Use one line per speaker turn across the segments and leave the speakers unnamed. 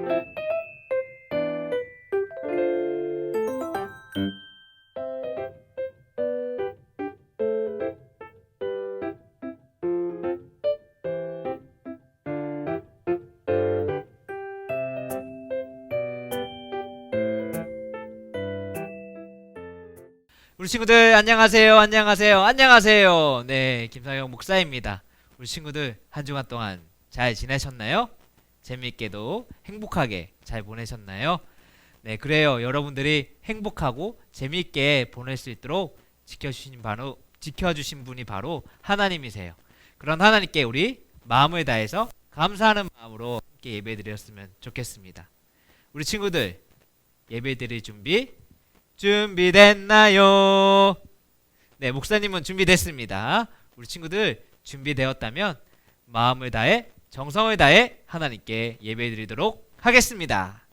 우리 친구들 안녕하세요 안녕하세요 안녕하세요 네 김상영 목사입니다 우리 친구들 한 주간 동안 잘 지내셨나요? 재밌게도 행복하게 잘 보내셨나요? 네 그래요 여러분들이 행복하고 재밌게 보낼 수 있도록 지켜주신 바로 지켜주신 분이 바로 하나님이세요 그런 하나님께 우리 마음을 다해서 감사하는 마음으로 함께 예배드렸으면 좋겠습니다 우리 친구들 예배드릴 준비 준비됐나요? 네, 목사님은 준비됐습니다. 우리 친구들 준비되었다면 마음을 다해 정성을 다해 하나님께 예배드리도록 하겠습니다.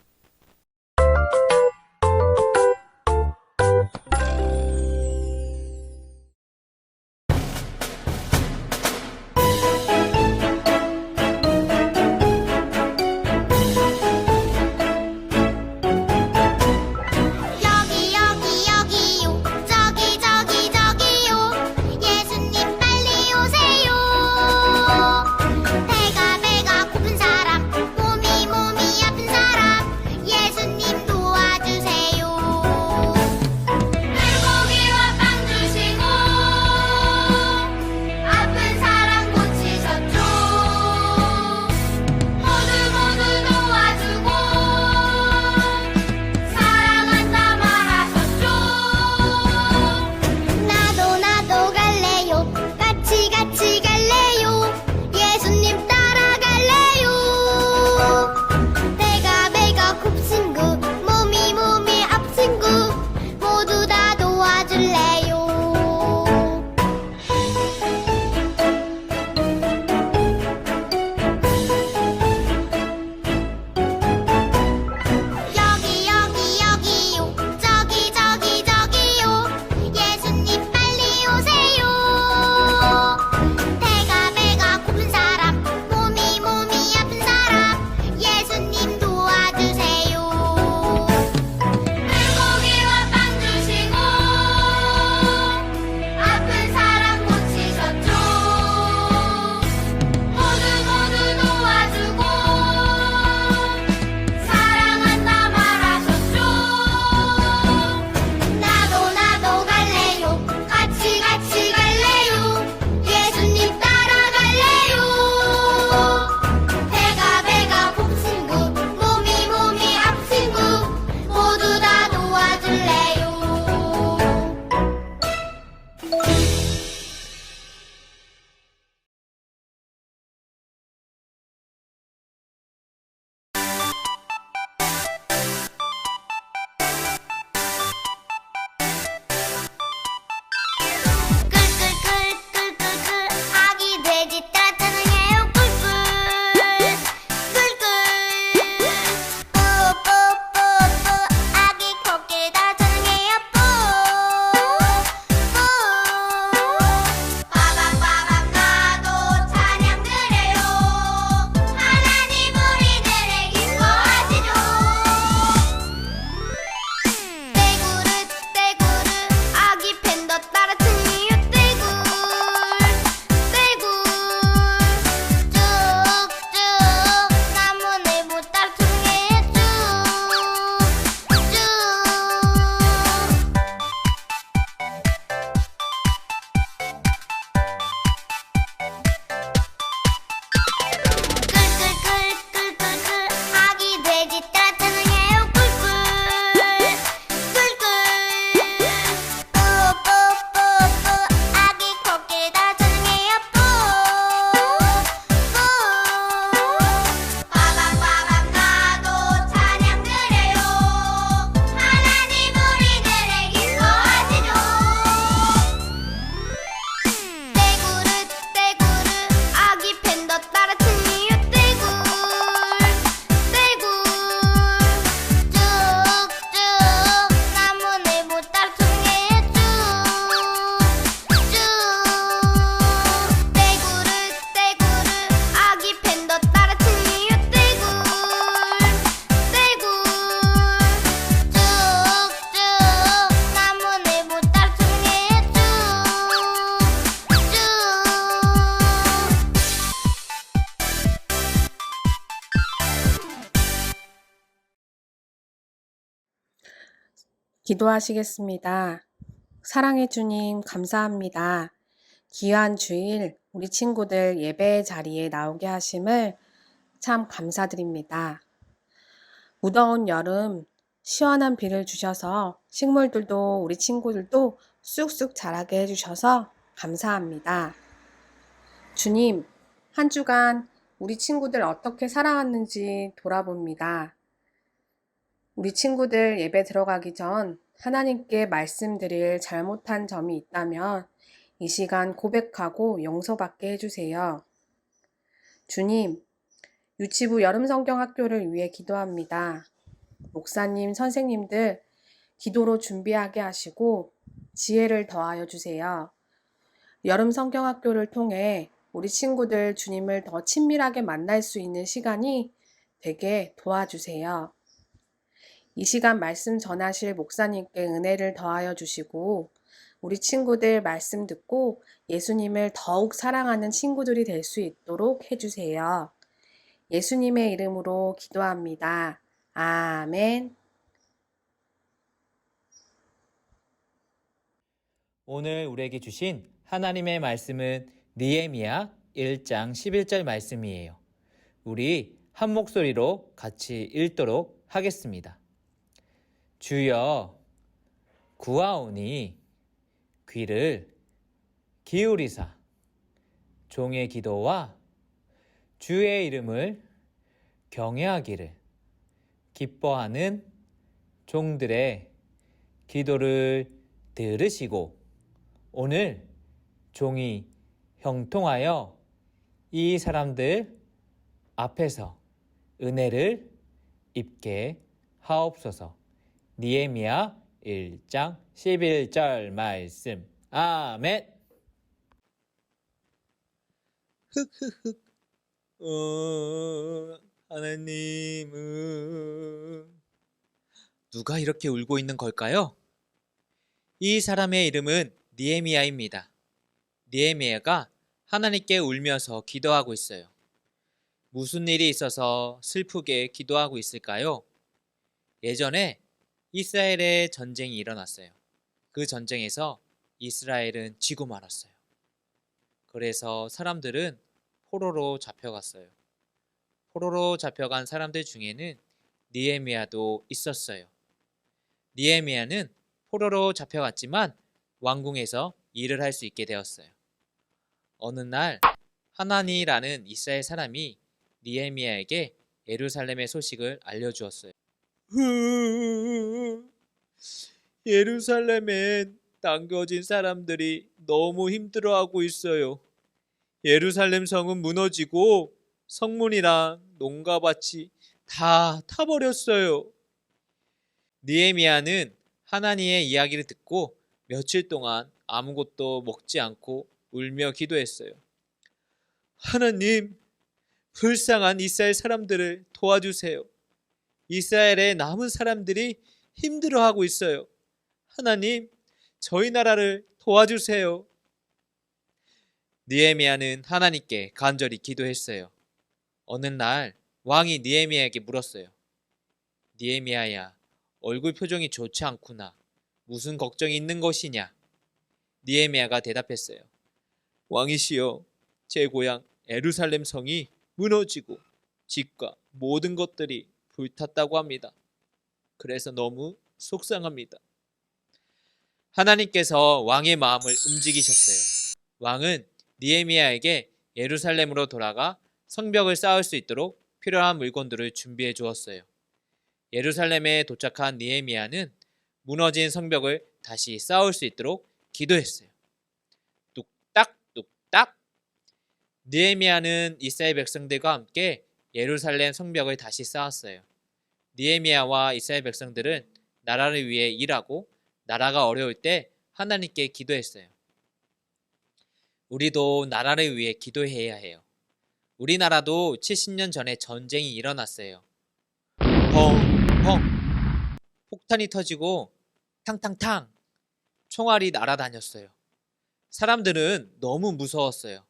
기도하시겠습니다. 사랑의 주님, 감사합니다. 귀한 주일, 우리 친구들 예배 자리에 나오게 하심을 참 감사드립니다. 무더운 여름, 시원한 비를 주셔서 식물들도 우리 친구들도 쑥쑥 자라게 해주셔서 감사합니다. 주님, 한 주간 우리 친구들 어떻게 살아왔는지 돌아봅니다. 우리 친구들 예배 들어가기 전 하나님께 말씀드릴 잘못한 점이 있다면 이 시간 고백하고 용서받게 해주세요. 주님, 유치부 여름 성경 학교를 위해 기도합니다. 목사님, 선생님들 기도로 준비하게 하시고 지혜를 더하여 주세요. 여름 성경 학교를 통해 우리 친구들 주님을 더 친밀하게 만날 수 있는 시간이 되게 도와주세요. 이 시간 말씀 전하실 목사님께 은혜를 더하여 주시고 우리 친구들 말씀 듣고 예수님을 더욱 사랑하는 친구들이 될 수 있도록 해주세요. 예수님의 이름으로 기도합니다. 아멘.
오늘 우리에게 주신 하나님의 말씀은 니에미야 1장 11절 말씀이에요. 우리 한 목소리로 같이 읽도록 하겠습니다. 주여 구하오니 귀를 기울이사 종의 기도와 주의 이름을 경외하기를 기뻐하는 종들의 기도를 들으시고 오늘 종이 형통하여 이 사람들 앞에서 은혜를 입게 하옵소서. 니에미야 1장 11절 말씀. 아멘. 흑흑흑. 어, 하나님은 누가 이렇게 울고 있는 걸까요? 이 사람의 이름은 니에미야입니다. 니에미야가 하나님께 울면서 기도하고 있어요. 무슨 일이 있어서 슬프게 기도하고 있을까요? 예전에 이스라엘의 전쟁이 일어났어요. 그 전쟁에서 이스라엘은 지고 말았어요. 그래서 사람들은 포로로 잡혀갔어요. 포로로 잡혀간 사람들 중에는 니에미야도 있었어요. 니에미야는 포로로 잡혀갔지만 왕궁에서 일을 할 수 있게 되었어요. 어느 날 하나니라는 이스라엘 사람이 니에미야에게 예루살렘의 소식을 알려주었어요. 예루살렘엔 당겨진 사람들이 너무 힘들어하고 있어요. 예루살렘 성은 무너지고 성문이랑 농가밭이 다 타버렸어요. 니에미야는 하나니의 이야기를 듣고 며칠 동안 아무것도 먹지 않고 울며 기도했어요. 하나님, 불쌍한 이스라엘 사람들을 도와주세요. 이스라엘의 남은 사람들이 힘들어하고 있어요. 하나님, 저희 나라를 도와주세요. 니에미야는 하나님께 간절히 기도했어요. 어느 날 왕이 니에미야에게 물었어요. 니에미야야, 얼굴 표정이 좋지 않구나. 무슨 걱정이 있는 것이냐? 니에미야가 대답했어요. 왕이시여, 제 고향 에루살렘 성이 무너지고 집과 모든 것들이 불탔다고 합니다. 그래서 너무 속상합니다. 하나님께서 왕의 마음을 움직이셨어요. 왕은 니에미야에게 예루살렘으로 돌아가 성벽을 쌓을 수 있도록 필요한 물건들을 준비해 주었어요. 예루살렘에 도착한 니에미야는 무너진 성벽을 다시 쌓을 수 있도록 기도했어요. 뚝딱 뚝딱 니에미야는 이스라엘 백성들과 함께 예루살렘 성벽을 다시 쌓았어요. 니에미야와 이스라엘 백성들은 나라를 위해 일하고 나라가 어려울 때 하나님께 기도했어요. 우리도 나라를 위해 기도해야 해요. 우리나라도 70년 전에 전쟁이 일어났어요. 펑 펑 폭탄이 터지고 탕탕탕 총알이 날아다녔어요. 사람들은 너무 무서웠어요.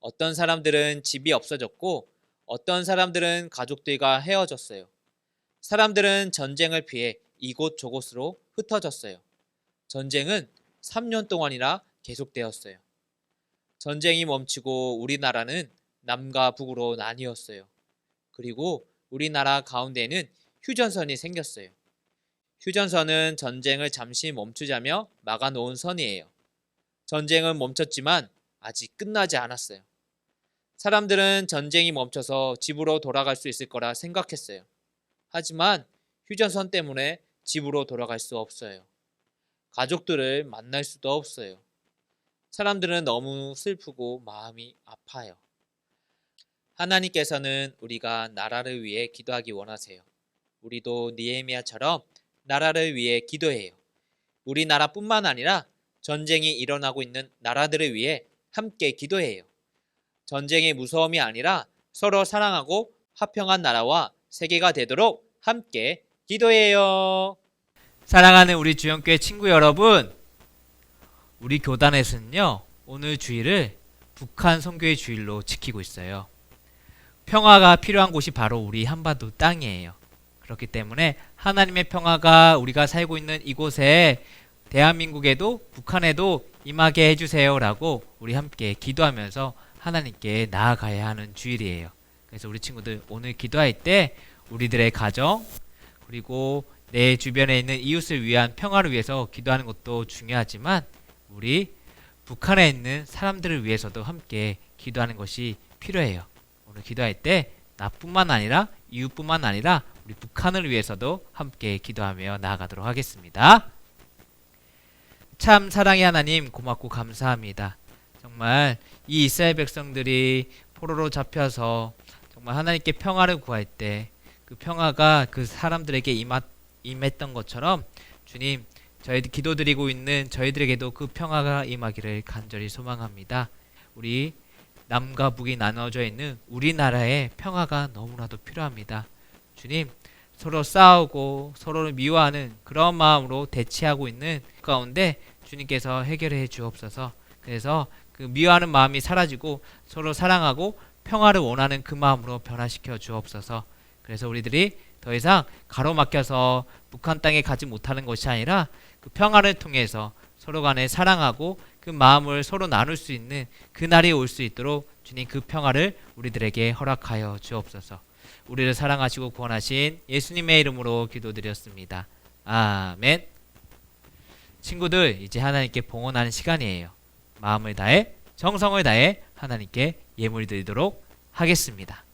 어떤 사람들은 집이 없어졌고 어떤 사람들은 가족들과 헤어졌어요. 사람들은 전쟁을 피해
이곳 저곳으로 흩어졌어요. 전쟁은 3년 동안이나 계속되었어요. 전쟁이 멈추고 우리나라는 남과 북으로 나뉘었어요. 그리고 우리나라 가운데에는 휴전선이 생겼어요. 휴전선은 전쟁을 잠시 멈추자며 막아놓은 선이에요. 전쟁은 멈췄지만 아직 끝나지 않았어요. 사람들은 전쟁이 멈춰서 집으로 돌아갈 수 있을 거라 생각했어요. 하지만 휴전선 때문에 집으로 돌아갈 수 없어요. 가족들을 만날 수도 없어요. 사람들은 너무 슬프고 마음이 아파요. 하나님께서는 우리가 나라를 위해 기도하기 원하세요. 우리도 니에미아처럼 나라를 위해 기도해요. 우리나라뿐만 아니라 전쟁이 일어나고 있는 나라들을 위해 함께 기도해요. 전쟁의 무서움이 아니라 서로 사랑하고 화평한 나라와 세계가 되도록 함께 기도해요.
사랑하는 우리 주연교회 친구 여러분, 우리 교단에서는요 오늘 주일을 북한 선교의 주일로 지키고 있어요. 평화가 필요한 곳이 바로 우리 한반도 땅이에요. 그렇기 때문에 하나님의 평화가 우리가 살고 있는 이곳에 대한민국에도 북한에도 임하게 해주세요라고 우리 함께 기도하면서 하나님께 나아가야 하는 주일이에요. 그래서 우리 친구들 오늘 기도할 때 우리들의 가정 그리고 내 주변에 있는 이웃을 위한 평화를 위해서 기도하는 것도 중요하지만 우리 북한에 있는 사람들을 위해서도 함께 기도하는 것이 필요해요. 오늘 기도할 때 나뿐만 아니라 이웃뿐만 아니라 우리 북한을 위해서도 함께 기도하며 나아가도록 하겠습니다. 참 사랑의 하나님 고맙고 감사합니다. 정말 이 이스라엘 백성들이 포로로 잡혀서 정말 하나님께 평화를 구할 때 그 평화가 그 사람들에게 임하, 임했던 것처럼 주님 저희들 기도드리고 있는 저희들에게도 그 평화가 임하기를 간절히 소망합니다. 우리 남과 북이 나눠져 있는 우리나라의 평화가 너무나도 필요합니다. 주님 서로 싸우고 서로를 미워하는 그런 마음으로 대치하고 있는 가운데 주님께서 해결해 주옵소서. 그래서 그 미워하는 마음이 사라지고 서로 사랑하고 평화를 원하는 그 마음으로 변화시켜 주옵소서. 그래서 우리들이 더 이상 가로막혀서 북한 땅에 가지 못하는 것이 아니라 그 평화를 통해서 서로 간에 사랑하고 그 마음을 서로 나눌 수 있는 그 날이 올 수 있도록 주님 그 평화를 우리들에게 허락하여 주옵소서. 우리를 사랑하시고 구원하신 예수님의 이름으로 기도드렸습니다. 아멘. 친구들 이제 하나님께 봉헌하는 시간이에요. 마음을 다해 정성을 다해 하나님께 예물 드리도록 하겠습니다.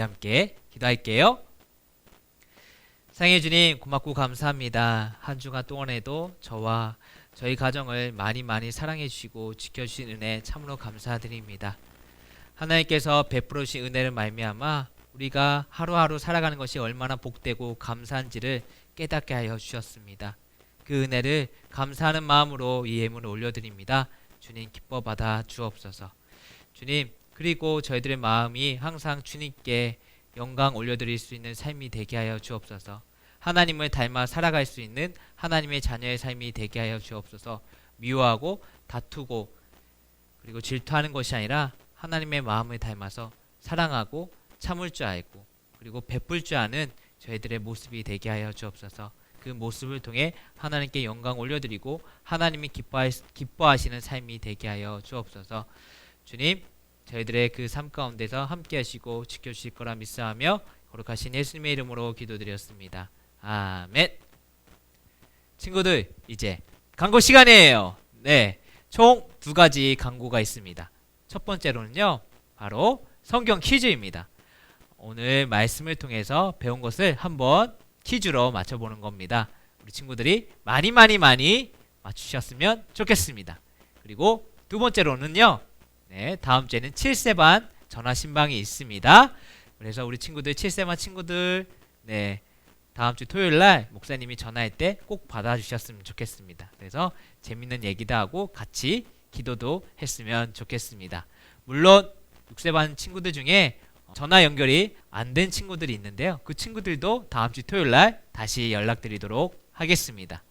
우리 함께 기도할게요. 상해 주님 고맙고 감사합니다. 한 주간 동안에도 저와 저희 가정을 많이 많이 사랑해 주시고 지켜 주신 은혜 참으로 감사드립니다. 하나님께서 베풀어 주신 은혜를 말미암아 우리가 하루하루 살아가는 것이 얼마나 복되고 감사한지를 깨닫게 하여 주셨습니다. 그 은혜를 감사하는 마음으로 이 예물을 올려드립니다. 주님 기뻐 받아 주옵소서. 주님 그리고 저희들의 마음이 항상 주님께 영광 올려드릴 수 있는 삶이 되게 하여 주옵소서. 하나님을 닮아 살아갈 수 있는 하나님의 자녀의 삶이 되게 하여 주옵소서. 미워하고 다투고 그리고 질투하는 것이 아니라 하나님의 마음을 닮아서 사랑하고 참을 줄 알고 그리고 베풀 줄 아는 저희들의 모습이 되게 하여 주옵소서. 그 모습을 통해 하나님께 영광 올려드리고 하나님이 기뻐하, 기뻐하시는 삶이 되게 하여 주옵소서. 주님, 저희들의 그 삶 가운데서 함께 하시고 지켜 주실 거라 믿사하며 거룩하신 예수님의 이름으로 기도드렸습니다. 아멘. 친구들, 이제 광고 시간이에요. 네. 총 두 가지 광고가 있습니다. 첫 번째로는요. 바로 성경 퀴즈입니다. 오늘 말씀을 통해서 배운 것을 한번 퀴즈로 맞춰보는 겁니다. 우리 친구들이 많이 많이 많이 맞추셨으면 좋겠습니다. 그리고 두 번째로는요. 네, 다음 주에는 7세 반 전화 신방이 있습니다. 그래서 우리 친구들 7세 반 친구들 네, 다음 주 토요일 날 목사님이 전화할 때 꼭 받아 주셨으면 좋겠습니다. 그래서 재밌는 얘기도 하고 같이 기도도 했으면 좋겠습니다. 물론 6세 반 친구들 중에 전화 연결이 안 된 친구들이 있는데요. 그 친구들도 다음 주 토요일 날 다시 연락드리도록 하겠습니다.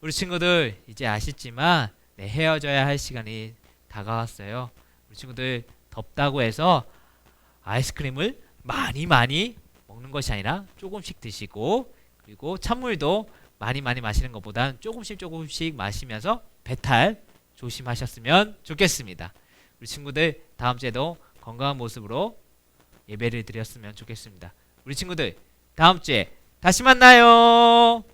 우리 친구들 이제 아시지만 네, 헤어져야 할 시간이 다가왔어요. 우리 친구들 덥다고 해서 아이스크림을 많이 많이 먹는 것이 아니라 조금씩 드시고 그리고 찬물도 많이 많이 마시는 것보단 조금씩 조금씩 마시면서 배탈 조심하셨으면 좋겠습니다. 우리 친구들 다음 주에도 건강한 모습으로 예배를 드렸으면 좋겠습니다. 우리 친구들 다음 주에 다시 만나요.